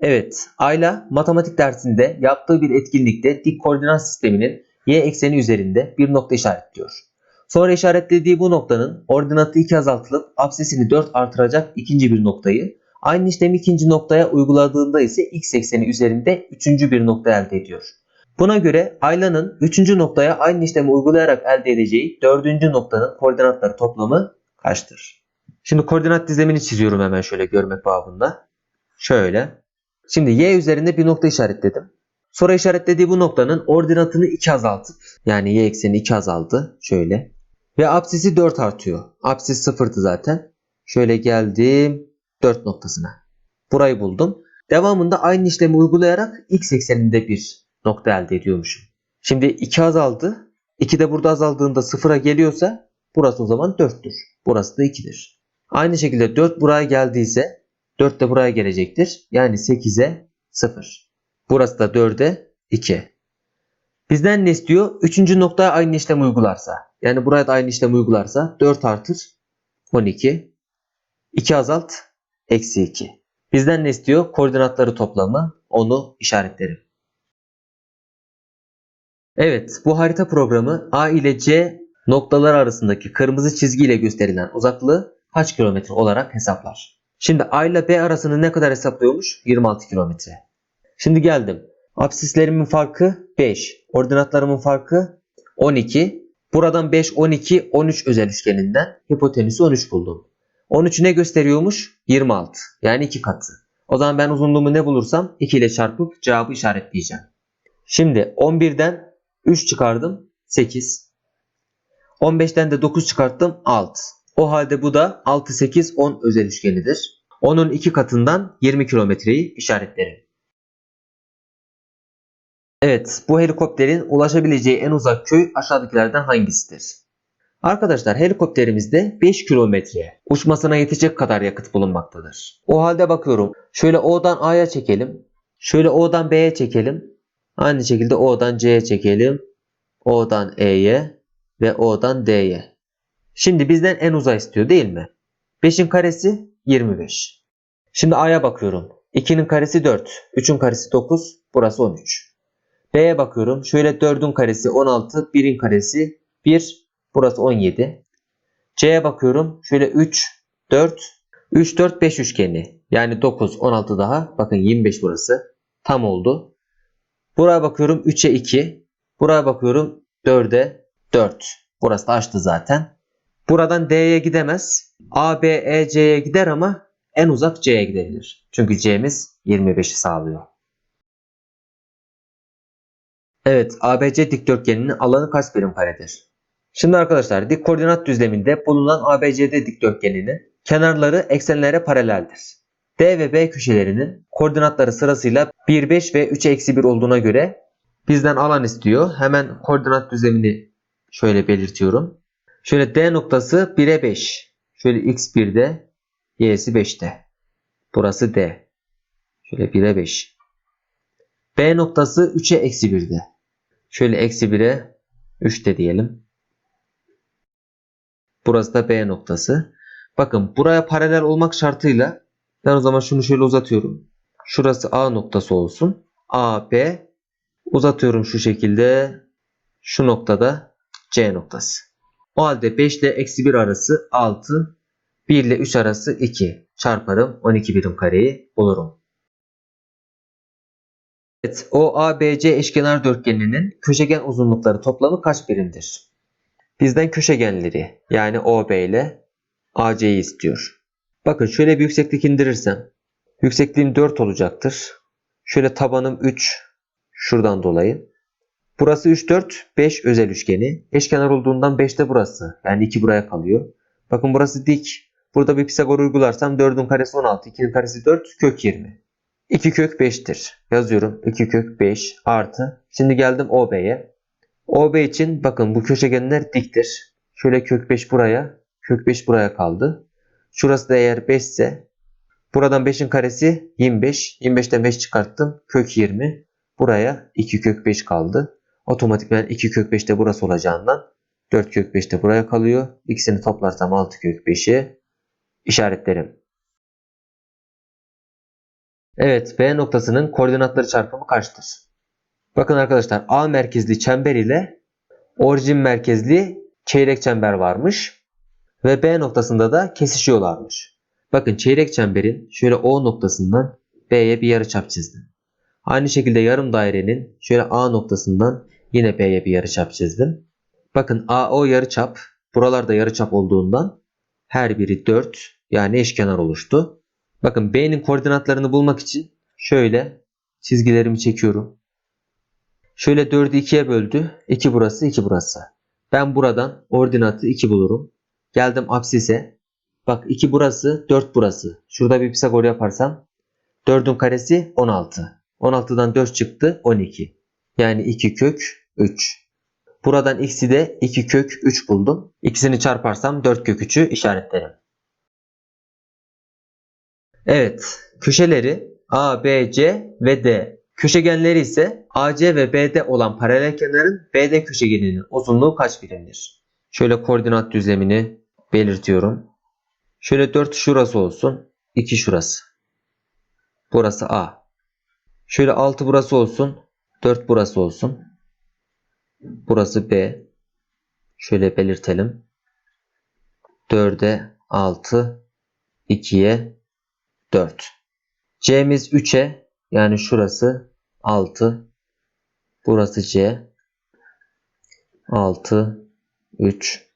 Evet, Ayla matematik dersinde yaptığı bir etkinlikte dik koordinat sisteminin y ekseni üzerinde bir nokta işaretliyor. Sonra işaretlediği bu noktanın ordinatı 2 azaltılıp absesini 4 artıracak ikinci bir noktayı, aynı işlemi ikinci noktaya uyguladığında ise x ekseni üzerinde üçüncü bir nokta elde ediyor. Buna göre Ayla'nın üçüncü noktaya aynı işlemi uygulayarak elde edeceği dördüncü noktanın koordinatları toplamı kaçtır? Şimdi koordinat dizlemini çiziyorum hemen şöyle görmek babında. Şöyle. Şimdi y üzerinde bir nokta işaretledim. Sonra işaretlediği bu noktanın ordinatını 2 azaltıp yani y ekseni 2 azaldı. Şöyle. Ve apsisi 4 artıyor. Apsis 0'dı zaten. Şöyle geldim 4 noktasına. Burayı buldum. Devamında aynı işlemi uygulayarak x ekseninde bir nokta elde ediyormuşum. Şimdi 2 azaldı. 2 de burada azaldığında 0'a geliyorsa burası o zaman 4'tür. Burası da 2'dir. Aynı şekilde 4 buraya geldiyse 4 de buraya gelecektir. Yani 8'e 0. Burası da 4'e 2. Bizden ne istiyor? Üçüncü noktaya aynı işlem uygularsa. Yani buraya da aynı işlem uygularsa 4 artır 12. 2 azalt eksi 2. Bizden ne istiyor? Koordinatları toplamı onu işaretlerim. Evet bu harita programı A ile C noktalar arasındaki kırmızı çizgiyle gösterilen uzaklığı kaç kilometre olarak hesaplar. Şimdi A ile B arasını ne kadar hesaplıyormuş? 26 kilometre. Şimdi geldim. Absislerimin farkı 5. Ordinatlarımın farkı 12. Buradan 5, 12, 13 özel üçgeninden hipotenüsü 13 buldum. 13 ne gösteriyormuş? 26. Yani 2 katı. O zaman ben uzunluğumu ne bulursam 2 ile çarpıp cevabı işaretleyeceğim. Şimdi 11'den 3 çıkardım 8. 15'ten de 9 çıkarttım 6. O halde bu da 6, 8, 10 özel üçgenidir. Onun 2 katından 20 kilometreyi işaretlerim. Evet, bu helikopterin ulaşabileceği en uzak köy aşağıdakilerden hangisidir? Arkadaşlar helikopterimizde 5 kilometre uçmasına yetecek kadar yakıt bulunmaktadır. O halde bakıyorum. Şöyle O'dan A'ya çekelim. Şöyle O'dan B'ye çekelim. Aynı şekilde O'dan C'ye çekelim. O'dan E'ye ve O'dan D'ye. Şimdi bizden en uzağı istiyor değil mi? 5'in karesi 25. Şimdi A'ya bakıyorum. 2'nin karesi 4. 3'ün karesi 9. Burası 13. B'ye bakıyorum. Şöyle 4'ün karesi 16. 1'in karesi 1. Burası 17. C'ye bakıyorum. Şöyle 3, 4, 3, 4, 5 üçgeni. Yani 9, 16 daha. Bakın 25 burası. Tam oldu. Buraya bakıyorum 3'e 2. Buraya bakıyorum 4'e 4. Burası da açtı zaten. Buradan D'ye gidemez. A, B, E, C'ye gider ama en uzak C'ye gidebilir. Çünkü C'miz 25'i sağlıyor. Evet, ABC dikdörtgeninin alanı kaç birim karedir? Şimdi arkadaşlar dik koordinat düzleminde bulunan ABCD dikdörtgeninin kenarları eksenlere paraleldir. D ve B köşelerinin koordinatları sırasıyla 1, 5 ve 3 eksi 1 olduğuna göre bizden alan istiyor. Hemen koordinat düzlemini şöyle belirtiyorum. Şöyle D noktası 1'e 5. Şöyle x 1'de, y'si 5'te. Burası D. Şöyle 1'e 5. B noktası 3'e eksi 1'de. Şöyle eksi 1'e 3'te diyelim. Burası da B noktası. Bakın buraya paralel olmak şartıyla ben o zaman şunu şöyle uzatıyorum. Şurası A noktası olsun. A, B uzatıyorum şu şekilde. Şu noktada C noktası. O halde 5 ile eksi 1 arası 6. 1 ile 3 arası 2. Çarparım 12 birim kareyi bulurum. Evet, o ABC eşkenar dörtgeninin köşegen uzunlukları toplamı kaç birimdir? Bizden köşegenleri yani OB ile AC'yi istiyor. Bakın şöyle bir yükseklik indirirsem yüksekliğim 4 olacaktır. Şöyle tabanım 3 şuradan dolayı. Burası 3 4 5 özel üçgeni. Eşkenar olduğundan 5 de burası. Yani 2 buraya kalıyor. Bakın burası dik. Burada bir Pisagor uygularsam 4'ün karesi 16, 2'nin karesi 4, kök 20. 2 kök 5'tir. Yazıyorum. 2 kök 5 artı. Şimdi geldim OB'ye. OB için bakın bu köşegenler diktir. Şöyle kök 5 buraya, kök 5 buraya kaldı. Şurası da eğer 5 ise buradan 5'in karesi 25. 25'ten 5 çıkarttım. Kök 20. Buraya 2 kök 5 kaldı. Otomatikman 2 kök 5 de burası olacağından 4 kök 5 de buraya kalıyor. İkisini toplarsam 6 kök 5'i işaretlerim. Evet B noktasının koordinatları çarpımı kaçtır? Bakın arkadaşlar A merkezli çember ile orijin merkezli çeyrek çember varmış. Ve B noktasında da kesişiyorlarmış. Bakın çeyrek çemberin şöyle O noktasından B'ye bir yarıçap çizdim. Aynı şekilde yarım dairenin şöyle A noktasından yine B'ye bir yarıçap çizdim. Bakın AO yarıçap buralarda yarıçap olduğundan her biri 4 yani eşkenar oluştu. Bakın B'nin koordinatlarını bulmak için şöyle çizgilerimi çekiyorum. Şöyle 4'ü 2'ye böldü. 2 burası 2 burası. Ben buradan ordinatı 2 bulurum. Geldim absise. Bak 2 burası 4 burası. Şurada bir Pisagor yaparsam 4'ün karesi 16. 16'dan 4 çıktı 12. Yani 2 kök 3. Buradan x'i de 2 kök 3 buldum. İkisini çarparsam 4 kök 3'ü işaretlerim. Evet. Köşeleri A, B, C ve D. Köşegenleri ise AC ve BD olan paralel kenarın BD köşegeninin uzunluğu kaç birimdir? Şöyle koordinat düzlemini belirtiyorum. Şöyle 4 şurası olsun. 2 şurası. Burası A. Şöyle 6 burası olsun. 4 burası olsun. Burası B. Şöyle belirtelim. 4'e 6, 2'ye 4. C'miz 3'e yani şurası 6. Burası C. 6, 3.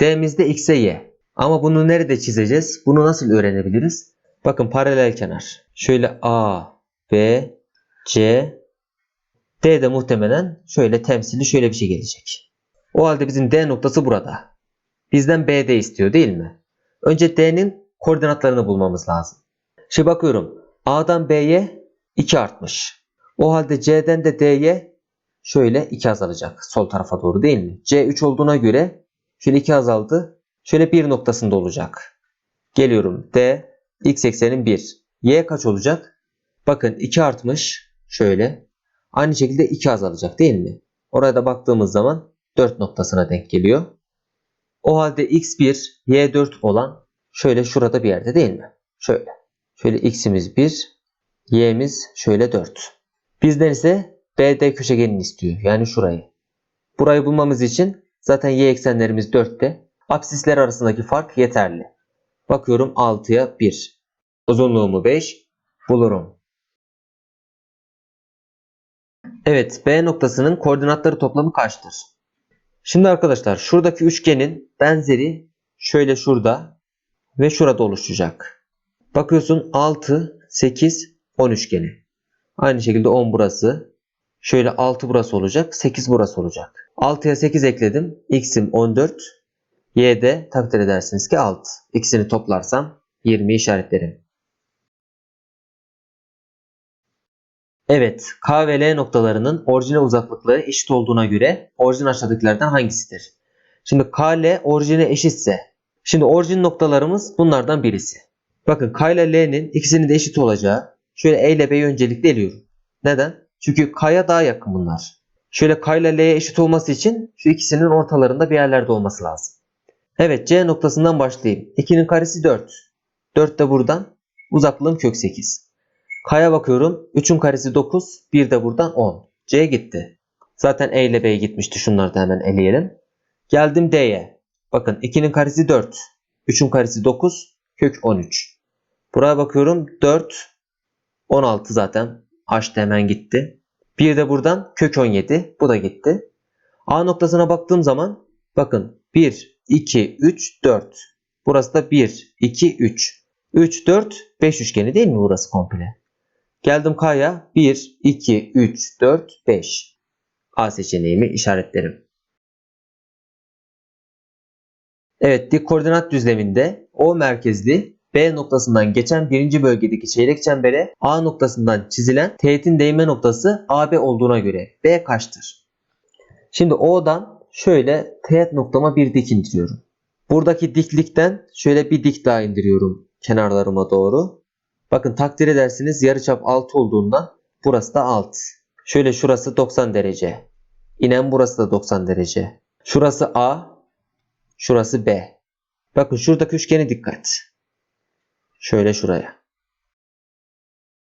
D'miz de X'e Y. Ama bunu nerede çizeceğiz? Bunu nasıl öğrenebiliriz? Bakın paralel kenar. Şöyle A, B, C, D de muhtemelen şöyle temsili şöyle bir şey gelecek. O halde bizim D noktası burada. Bizden BD istiyor değil mi? Önce D'nin koordinatlarını bulmamız lazım. Şimdi bakıyorum. A'dan B'ye 2 artmış. O halde C'den de D'ye şöyle 2 azalacak. Sol tarafa doğru değil mi? C 3 olduğuna göre şöyle 2 azaldı. Şöyle 1 noktasında olacak. Geliyorum. D x eksenin 1. Y kaç olacak? Bakın 2 artmış. Şöyle. Aynı şekilde 2 azalacak değil mi? Oraya da baktığımız zaman 4 noktasına denk geliyor. O halde x1, y4 olan şöyle şurada bir yerde değil mi? Şöyle. Şöyle x'imiz 1, y'miz şöyle 4. Bizden ise BD köşegenini istiyor. Yani şurayı. Burayı bulmamız için zaten y eksenlerimiz 4'te. Apsisler arasındaki fark yeterli. Bakıyorum 6'ya 1. Uzunluğumu 5 bulurum. Evet B noktasının koordinatları toplamı kaçtır? Şimdi arkadaşlar şuradaki üçgenin benzeri şöyle şurada ve şurada oluşacak. Bakıyorsun 6, 8, 10 üçgeni. Aynı şekilde 10 burası. Şöyle 6 burası olacak. 8 burası olacak. 6'ya 8 ekledim. X'im 14. Y'de takdir edersiniz ki 6. İkisini toplarsam 20 işaretlerim. Evet, K ve L noktalarının orijine uzaklıkları eşit olduğuna göre orijin aşağıdakilerden hangisidir? Şimdi K, L orijine eşitse, şimdi orijin noktalarımız bunlardan birisi. Bakın K ile L'nin ikisinin de eşit olacağı, şöyle E ile B'yi öncelikle eliyorum. Neden? Çünkü K'ya daha yakın bunlar. Şöyle K ile L'ye eşit olması için şu ikisinin ortalarında bir yerlerde olması lazım. Evet C noktasından başlayayım. 2'nin karesi 4. 4 de buradan. Uzaklığım kök 8. K'ya bakıyorum. 3'ün karesi 9. 1 de buradan 10. C gitti. Zaten E ile B gitmişti. Şunları da hemen eleyelim. Geldim D'ye. Bakın 2'nin karesi 4. 3'ün karesi 9. Kök 13. Buraya bakıyorum. 4. 16 zaten. H de hemen gitti. Bir de buradan kök 17. Bu da gitti. A noktasına baktığım zaman bakın 1, 2, 3, 4. Burası da 1, 2, 3. 3, 4, 5 üçgeni değil mi burası komple? Geldim K'ya 1, 2, 3, 4, 5. A seçeneğimi işaretlerim. Evet dik koordinat düzleminde O merkezli B noktasından geçen birinci bölgedeki çeyrek çembere A noktasından çizilen teğetin değme noktası AB olduğuna göre B kaçtır? Şimdi O'dan şöyle teğet noktama bir dik indiriyorum. Buradaki diklikten şöyle bir dik daha indiriyorum kenarlarıma doğru. Bakın takdir edersiniz yarıçap 6 olduğundan burası da 6. Şöyle şurası 90 derece. İnen burası da 90 derece. Şurası A, şurası B. Bakın şuradaki üçgene dikkat. Şöyle şuraya.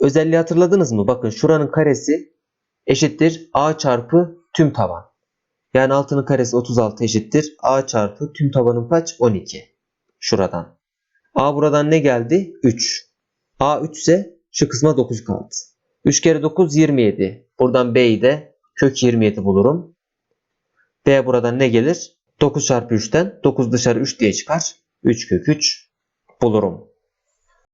özelliği hatırladınız mı? Bakın şuranın karesi eşittir a çarpı tüm taban. Yani 6'nın karesi 36 eşittir. a çarpı tüm tabanın kaç? 12. Şuradan. a buradan ne geldi? 3. a 3 ise şu kısma 9 kaldı. 3 kere 9 27. Buradan b'yi de kök 27 bulurum. b buradan ne gelir? 9 çarpı 3'ten 9 dışarı 3 diye çıkar. 3 kök 3 bulurum.